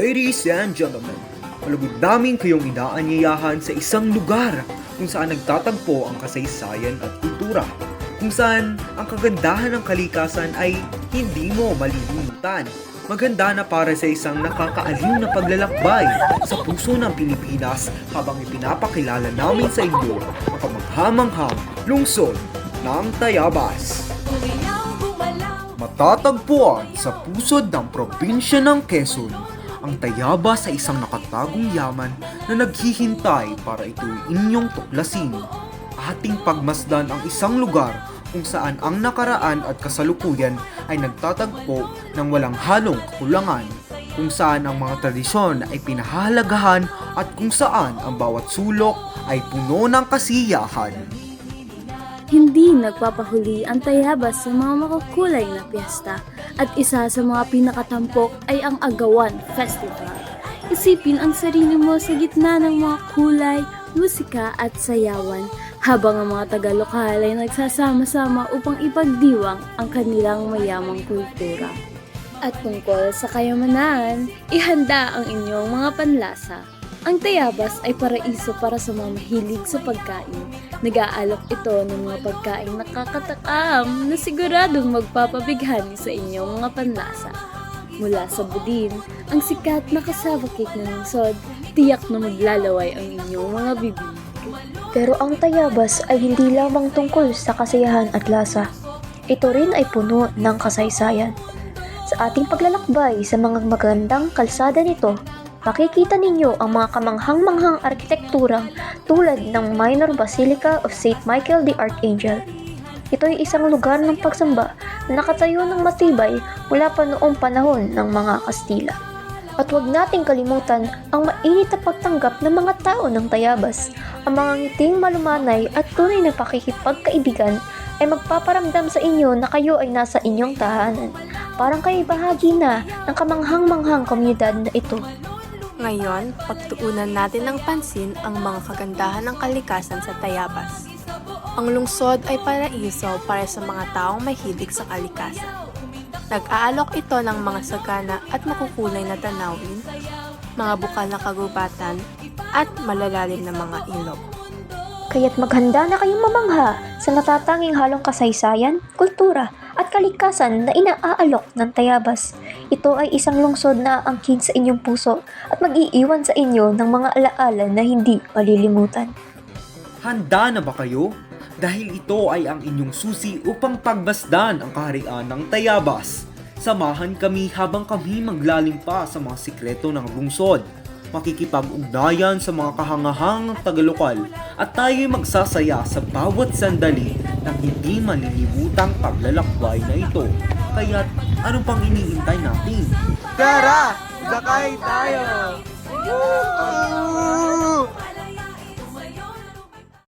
Ladies and gentlemen, malugod namin kayong inaanyayahan sa isang lugar kung saan nagtatagpo ang kasaysayan at kultura. Kung saan ang kagandahan ng kalikasan ay hindi mo malilimutan. Maganda na para sa isang nakakaaliw na paglalakbay sa puso ng Pilipinas habang ipinapakilala namin sa inyo ang kamanghamanghang lungsod ng Tayabas. Matatagpuan sa pusod ng probinsya ng Quezon ang Tayabas sa isang nakatagong yaman na naghihintay para ito'y inyong tuklasin. Ating pagmasdan ang isang lugar kung saan ang nakaraan at kasalukuyan ay nagtatagpo ng walang halong kakulangan, kung saan ang mga tradisyon ay pinahahalagahan at kung saan ang bawat sulok ay puno ng kasiyahan. Hindi nagpapahuli ang tayabas sa mga makukulay na piyesta at isa sa mga pinakatampok ay ang Agawan Festival. Isipin ang sarili mo sa gitna ng mga kulay, musika at sayawan habang ang mga taga-lokal ay nagsasama-sama upang ipagdiwang ang kanilang mayamang kultura. At tungkol sa kayamanan, ihanda ang inyong mga panlasa. Ang tayabas ay paraiso para sa mga mahilig sa pagkain. Nag-aalok ito ng mga pagkain nakakatakam na siguradong magpapabighani sa inyong mga panlasa. Mula sa budin, ang sikat na kasava cake ng lungsod, tiyak na maglalaway ang inyong mga bibig. Pero ang tayabas ay hindi lamang tungkol sa kasiyahan at lasa. Ito rin ay puno ng kasaysayan. Sa ating paglalakbay sa mga magandang kalsada nito, makikita ninyo ang mga kamanghang-manghang arkitekturang tulad ng Minor Basilica of St. Michael the Archangel. Ito ay isang lugar ng pagsamba na nakatayo ng matibay mula pa noong panahon ng mga Kastila. At huwag nating kalimutan ang mainit na pagtanggap ng mga tao ng Tayabas. Ang mga ngiting malumanay at tunay na pakikipagkaibigan ay magpaparamdam sa inyo na kayo ay nasa inyong tahanan. Parang kayo bahagi na ng kamanghang-manghang komunidad na ito. Ngayon, pagtuunan natin ng pansin ang mga kagandahan ng kalikasan sa Tayabas. Ang lungsod ay paraiso para sa mga taong mahilig sa kalikasan. Nag-aalok ito ng mga sagana at makukulay na tanawin, mga bukal na kagubatan, at malalalim na mga ilog. Kaya't maghanda na kayong mamangha sa natatanging halong kasaysayan, kultura, at kalikasan na inaaalok ng Tayabas. Ito ay isang lungsod na aangkin sa inyong puso at mag-iiwan sa inyo ng mga alaala na hindi malilimutan. Handa na ba kayo? Dahil ito ay ang inyong susi upang pagbasdan ang kaharian ng Tayabas. Samahan kami habang kami maglalim pa sa mga sikreto ng lungsod. Makikipag-ugnayan sa mga kahangahang tagalokal at tayo'y magsasaya sa bawat sandali ng hindi malilimutang paglalakbay na ito. Kaya't ano pang iniintay natin? Tara! Sakay tayo!